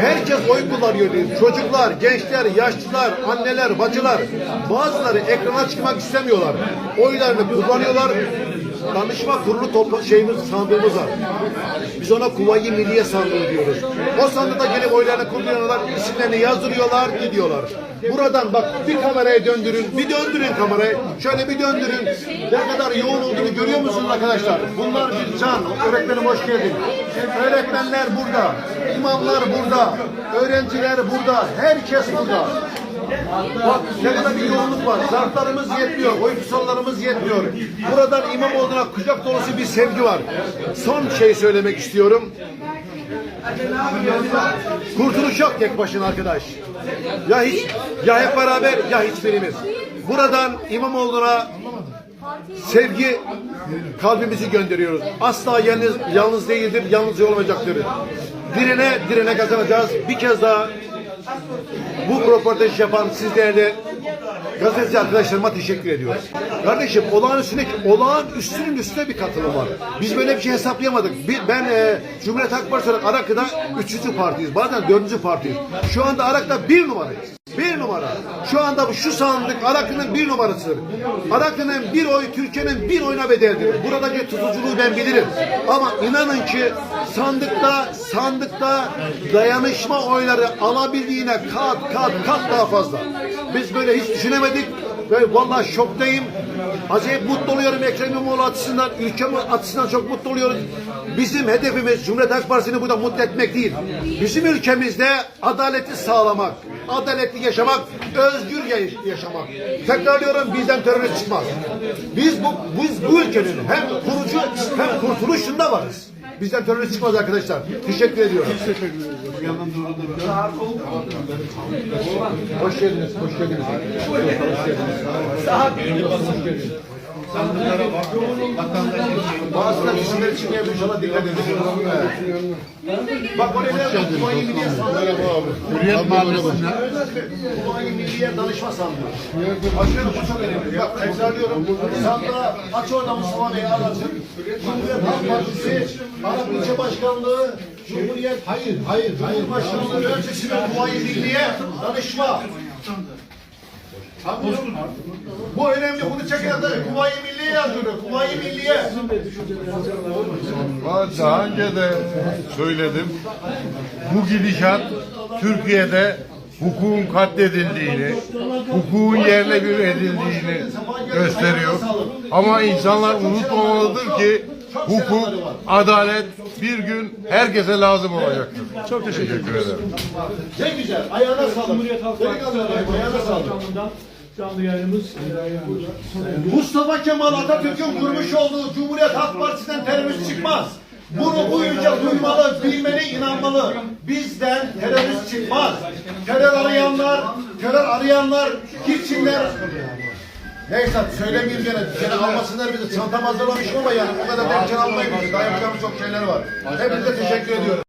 Herkes oy kullanıyor diyor. Çocuklar, gençler, yaşlılar, anneler, bacılar. Bazıları ekrana çıkmak istemiyorlar. Oylarını kullanıyorlar. Danışma kurulu topla şeyimiz sandığımız var. Biz ona Kuvayi Milliye sandığı diyoruz. O sandıkta gelip oylarını kullanıyorlar, isimlerini yazdırıyorlar, gidiyorlar. Buradan bak bir kameraya döndürün, bir döndürün kamerayı. Şöyle bir döndürün. Ne kadar yoğun olduğunu görüyor musunuz arkadaşlar? Bunlar bir can. Öğretmenim hoş geldin. Öğretmenler burada. imamlar burada. Öğrenciler burada. Herkes burada. Bak kadar bir yoğunluk var. Zartlarımız yetmiyor. Oy yetmiyor. Buradan İmamoğlu'na kucak dolusu bir sevgi var. Son şey söylemek istiyorum. Kurtuluş yok tek başına arkadaş. Ya hiç ya hep beraber ya hiçbirimiz. Buradan İmamoğlu'na sevgi kalbimizi gönderiyoruz. Asla yalnız, yalnız değildir, yalnız olmayacaktır. Direne direne kazanacağız. Bir kez daha bu röportaj yapan siz değerli gazeteci arkadaşlarıma teşekkür ediyoruz. Kardeşim olağan üstüne, olağan üstünün üstüne bir katılım var. Biz böyle bir şey hesaplayamadık. Ben e, Cumhuriyet Halk Partisi olarak Arak'ta üçüncü partiyiz. Bazen dördüncü partiyiz. Şu anda Arak'ta bir numarayız. Numara. Şu anda bu- şu sandık Araklı'nın bir numarasıdır. Araklı'nın bir oy Türkiye'nin bir oyuna bedeldir. Buradaki tutuculuğu ben bilirim. Ama inanın ki sandıkta sandıkta dayanışma oyları alabildiğine kat kat kat daha fazla. Biz böyle hiç düşünemedik ve vallahi şoktayım. Acayip mutlu oluyorum Ekrem İmamoğlu açısından, ülkem açısından çok mutlu oluyoruz. Bizim hedefimiz Cumhuriyet Halk Partisi'ni burada mutlu etmek değil. Bizim ülkemizde adaleti sağlamak, adaletli yaşamak, özgür ya- yaşamak. Tekrarlıyorum bizden terörist çıkmaz. Biz bu biz bu ülkenin hem kurucu hem kurtuluşunda varız. Bizden terörist çıkmaz arkadaşlar. Teşekkür ediyorum. Hoş geldiniz, hoş geldiniz. Hoş geldiniz. Bazıları isimleri çıkmayabilir inşallah dikkat edin. Bak oraya ne Kuvayi Milliye sandığı. Hürriyet Kuvayi Milliye danışma sandığı. Başkanım bu çok önemli. Bak tekrarlıyorum. Sandığa aç orada Mustafa Bey'i anlatın. Cumhuriyet Halk Partisi Arap İlçe Başkanlığı Cumhuriyet Hayır, hayır, hayır. Başkanlığı Ölçüsü'nün Kuvayi Milliye danışma. Bu, bu önemli. Bunu çekin. Kuvayi Yazıyor. Kuvayi Milliye. daha önce de söyledim. Bu gidişat Türkiye'de hukukun katledildiğini, hukukun yerle bir edildiğini gösteriyor. Ama insanlar unutmamalıdır ki hukuk, adalet bir gün herkese lazım olacaktır. Çok teşekkür, ederim. Ne güzel. Ayağına sağlık. Cumhuriyet Halk Partisi ayağına sağlık. Canlı yayınımız eriyor. Mustafa Kemal Atatürk'ün kurmuş olduğu Cumhuriyet Halk Partisi'nden terörist çıkmaz. Bunu bu ülke duymalı, bilmeli, inanmalı. Bizden terörist çıkmaz. Terör arayanlar, terör arayanlar, gitsinler. Neyse söylemeyeyim gene. Gene almasınlar bizi. Çantam hazırlamışım ama yani o kadar ben almayayım. Daha yapacağımız çok şeyler var. Hepinize teşekkür ediyorum.